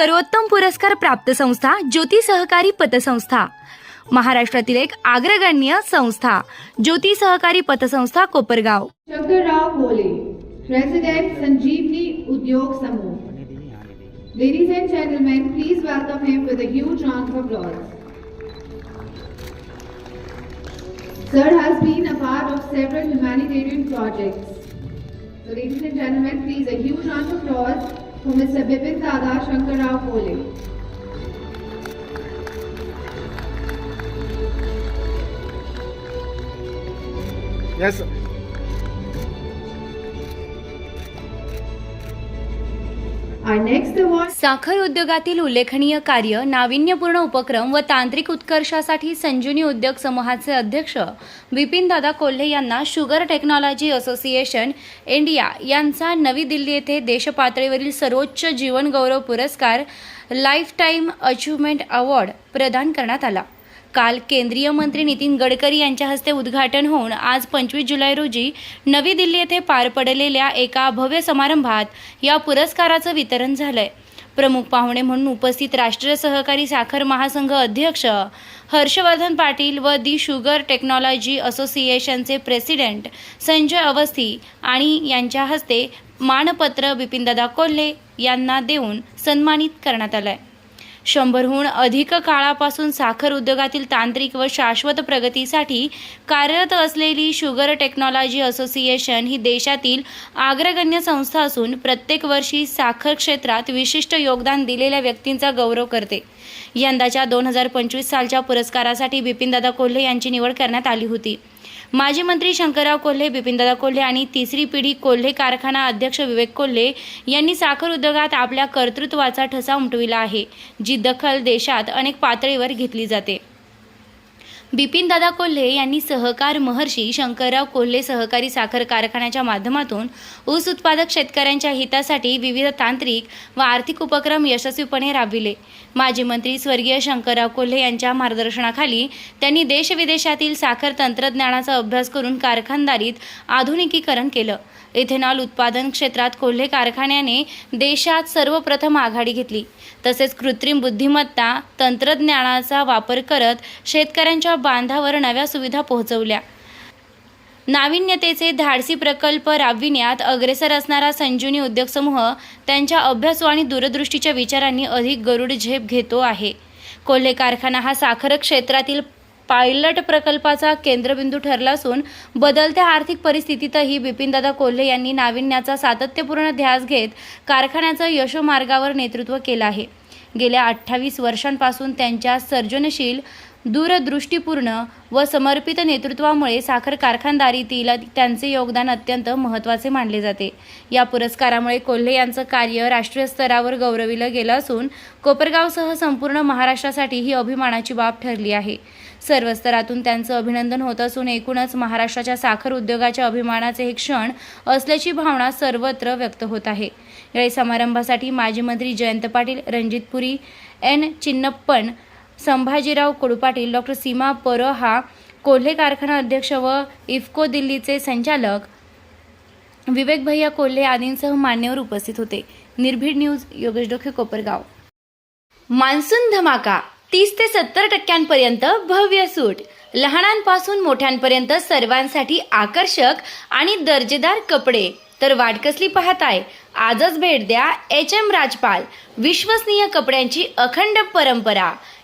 सर्वोत्तम पुरस्कार प्राप्त संस्था ज्योती सहकारी पतसंस्था. महाराष्ट्रातील एक अग्रगण्य संस्था ज्योती सहकारी पतसंस्था कोपरगाव. शंकरराव मोले प्रेसिडेंट संजीवनी उद्योग समूह. Ladies and gentlemen please welcome him with a huge round of applause sir has been a part of several humanitarian projects ladies and gentlemen please a huge round of applause mister Bipin Dada Shankar Rao Kohle Yes. साखर उद्योगातील उल्लेखनीय कार्य नाविन्यपूर्ण उपक्रम व तांत्रिक उत्कर्षासाठी संजीवनी उद्योग समूहाचे अध्यक्ष बिपिनदादा कोल्हे यांना शुगर टेक्नॉलॉजी असोसिएशन इंडिया यांचा नवी दिल्ली येथे देशपातळीवरील सर्वोच्च जीवन गौरव पुरस्कार लाईफ टाईम अचिव्हमेंट अवॉर्ड प्रदान करण्यात आला. काल केंद्रीय मंत्री नितीन गडकरी यांच्या हस्ते उद्घाटन होऊन आज पंचवीस जुलै रोजी नवी दिल्ली येथे पार पडलेल्या एका भव्य समारंभात या पुरस्काराचं वितरण झालंय. प्रमुख पाहुणे म्हणून उपस्थित राष्ट्रीय सहकारी साखर महासंघ अध्यक्ष हर्षवर्धन पाटील व दी शुगर टेक्नॉलॉजी असोसिएशनचे प्रेसिडेंट संजय अवस्थी आणि यांच्या हस्ते मानपत्र बिपिनदादा कोल्हे यांना देऊन सन्मानित करण्यात आलंय. शंभरहून अधिक काळापासून साखर उद्योगातील तांत्रिक व शाश्वत प्रगतीसाठी कार्यरत असलेली शुगर टेक्नॉलॉजी असोसिएशन ही देशातील अग्रगण्य संस्था असून प्रत्येक वर्षी साखर क्षेत्रात विशिष्ट योगदान दिलेल्या व्यक्तींचा गौरव करते. यंदाच्या दोन हजार पंचवीस सालच्या पुरस्कारासाठी बिपिनदादा कोल्हे यांची निवड करण्यात आली होती. माजी मंत्री शंकरराव कोल्हे बिपिनदादा कोल्हे आणि तिसरी पिढी कोल्हे कारखाना अध्यक्ष विवेक कोल्हे यांनी साखर उद्योगात आपल्या कर्तृत्वाचा ठसा उमटविला आहे जी दखल देशात अनेक पातळीवर घेतली जाते. बिपिनदादा कोल्हे यांनी सहकार महर्षी शंकरराव कोल्हे सहकारी साखर कारखान्याच्या माध्यमातून ऊस उत्पादक शेतकऱ्यांच्या हितासाठी विविध तांत्रिक व आर्थिक उपक्रम यशस्वीपणे राबविले. माजी मंत्री स्वर्गीय शंकरराव कोल्हे यांच्या मार्गदर्शनाखाली त्यांनी देशविदेशातील साखर तंत्रज्ञानाचा अभ्यास करून कारखानदारीत आधुनिकीकरण केलं. इथेनॉल उत्पादन क्षेत्रात कोल्हे कारखान्याने देशात सर्वप्रथम आघाडी घेतली. तसेच कृत्रिम बुद्धिमत्ता तंत्रज्ञानाचा वापर करत शेतकऱ्यांच्या बांधावर नव्या सुविधा पोहोचवल्या. नाविन्यतेचे धाडसी प्रकल्प राबविण्यात अग्रेसर असणारा संजीवनी उद्योग समूह त्यांच्या अभ्यासू आणि दूरदृष्टीच्या विचारांनी अधिक गरुड झेप घेतो आहे. कोल्हे कारखाना हा साखर क्षेत्रातील पायलट प्रकल्पाचा केंद्रबिंदू ठरला असून बदलत्या आर्थिक परिस्थितीतही बिपिनदादा कोल्हे यांनी नाविन्याचा सातत्यपूर्ण ध्यास घेत कारखान्याचं यशोमार्गावर नेतृत्व केलं आहे. गेल्या अठ्ठावीस वर्षांपासून त्यांच्या सर्जनशील दूरदृष्टीपूर्ण व समर्पित नेतृत्वामुळे साखर कारखानदारीतील त्यांचे योगदान अत्यंत महत्त्वाचे मानले जाते. या पुरस्कारामुळे कोल्हे यांचं कार्य राष्ट्रीय स्तरावर गौरविलं गेलं असून कोपरगावसह संपूर्ण महाराष्ट्रासाठी ही अभिमानाची बाब ठरली आहे. सर्व स्तरातून त्यांचं अभिनंदन होत असून एकूणच महाराष्ट्राच्या साखर उद्योगाच्या अभिमानाचे हे क्षण असल्याची भावना सर्वत्र व्यक्त होत आहे. या समारंभासाठी माजी मंत्री जयंत पाटील रणजित पुरी एन चिन्नप्पन संभाजीराव कडूपाटील डॉक्टर सीमा परहा कोल्हे कारखाना अध्यक्ष व इफ्को दिल्लीचे संचालक. विवेक भैया कोल्हे आदींसह मान्यवर उपस्थित होते. निर्भीड न्यूज योगेश डोखे कोपरगाव. मान्सून धमाका तीस ते सत्तर टक्क्यांपर्यंत भव्य सूट. लहानांपासून मोठ्यांपर्यंत सर्वांसाठी आकर्षक आणि दर्जेदार कपडे. तर वाटकसली पाहताय आजच भेट द्या एच एम राजपाल विश्वसनीय कपड्यांची अखंड परंपरा.